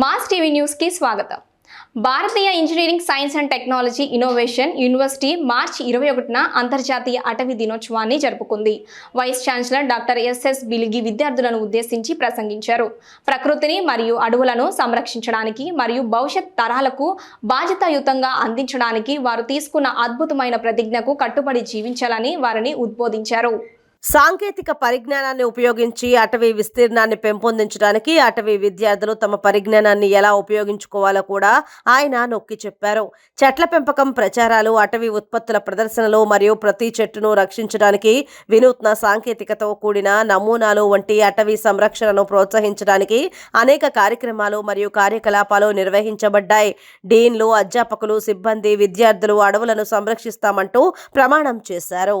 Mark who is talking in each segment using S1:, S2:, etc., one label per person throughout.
S1: Mass TV న్యూస్కి స్వాగతం. Bharatiya engineering science and technology innovation university మార్చి ఇరవై ఒకటిన అంతర్జాతీయ అటవీ దినోత్సవాన్ని జరుపుకుంది. Vice chancellor doctor SS Biligi విద్యార్థులను ఉద్దేశించి ప్రసంగించారు. ప్రకృతిని మరియు అడవులను సంరక్షించడానికి మరియు భవిష్యత్ తరాలకు బాధ్యతాయుతంగా అందించడానికి వారు తీసుకున్న అద్భుతమైన ప్రతిజ్ఞకు కట్టుబడి జీవించాలని వారిని ఉద్బోధించారు.
S2: సాంకేతిక పరిజ్ఞానాన్ని ఉపయోగించి అటవీ విస్తీర్ణాన్ని పెంపొందించడానికి అటవీ విద్యార్థులు తమ పరిజ్ఞానాన్ని ఎలా ఉపయోగించుకోవాలో కూడా ఆయన నొక్కి చెప్పారు. చెట్ల పెంపకం ప్రచారాలు అటవీ ఉత్పత్తుల ప్రదర్శనలు మరియు ప్రతి చెట్టును రక్షించడానికి వినూత్న సాంకేతికతో కూడిన నమూనాలు వంటి అటవీ సంరక్షణను ప్రోత్సహించడానికి అనేక కార్యక్రమాలు మరియు కార్యకలాపాలు నిర్వహించబడ్డాయి. డీన్లు అధ్యాపకులు సిబ్బంది విద్యార్థులు అడవులను సంరక్షిస్తామంటూ ప్రమాణం చేశారు.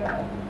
S3: Yeah.